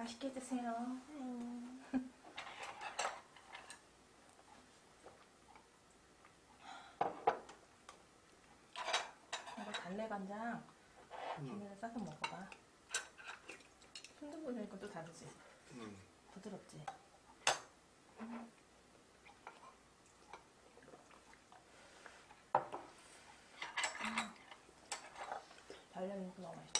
맛있게 드세요. 이거 달래 간장 김에 싸서 먹어봐. 순두부 넣으니까 또 다르지. 음. 부드럽지. 달래는 너무 맛있다.